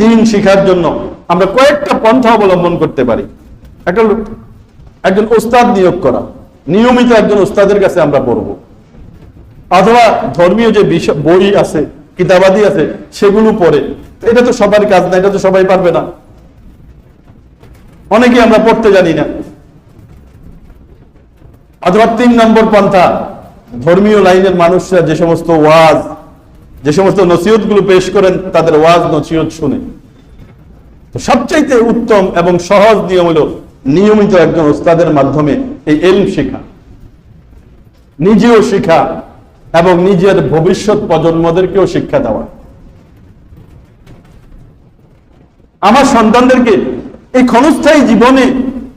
দিন শিখার জন্য আমরা কয়েকটা পন্থা অবলম্বন করতে পারি। একটা একজন ওস্তাদ নিয়োগ করা। নিয়মিত একজন ওস্তাদের কাছে আমরা পড়ব। অথবা ধর্মীয় যে বই আছে, কিতাবাদি আছে, সেগুলো পড়ে। এটা তো সবার কাজ না, এটা তো সবাই পারবে না। অনেকে আমরা পড়তে জানি না। অথবা তিন নম্বর পন্থা, ধর্মীয় লাইনের মানুষরা যে সমস্ত ওয়াজ যে সমস্ত নসিহতগুলো পেশ করেন, তাদের ওয়াজ, নসিহত শুনে। সবচাইতে উত্তম এবং সহজ নিয়ম হলো নিয়মিত একজন ওস্তাদের মাধ্যমে এই এলম শেখা। নিজেও শিখা এবং নিজের ভবিষ্যৎ প্রজন্মদেরকেও শিক্ষা দেওয়া। আমার সন্তানদেরকে এই ক্ষণস্থায়ী জীবনে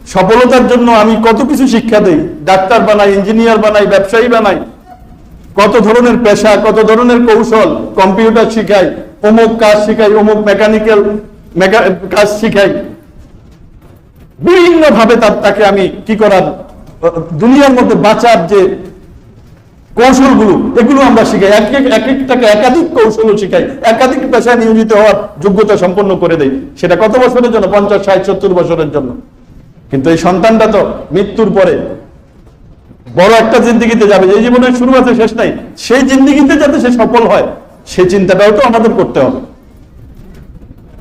সফলতার জন্য আমি কত কিছু শিক্ষা দেই। ডাক্তার বানাই, ইঞ্জিনিয়ার বানাই, ব্যবসায়ী বানাই। কত ধরনের পেশা, কত ধরনের কৌশল কম্পিউটার শিখাই, অমুক কাজ শিখাই, অমুক মেকানিক্যাল কাজ শিখাই। বিভিন্ন ভাবে তাকে আমি কি করার দুনিয়ার মধ্যে বাঁচার যে কৌশলগুলো, এগুলো আমরা শিখাই। এক একটাকে একাধিক কৌশল শিখাই। একাধিক পেশায় নিয়োজিত হওয়ার যোগ্যতা সম্পন্ন করে দেয় সেটা কত বছরের জন্য? পঞ্চাশ, ষাট, সত্তর বছরের জন্য। কিন্তু এই সন্তানটা তো মৃত্যুর পরে বড় একটা জিন্দিগিতে যাবে এই জীবনের শুরু আছে, শেষ নাই, সেই জিন্দিগিতে যাতে সে সফল হয় সেই চিন্তাটাও তো আমাদের করতে হবে।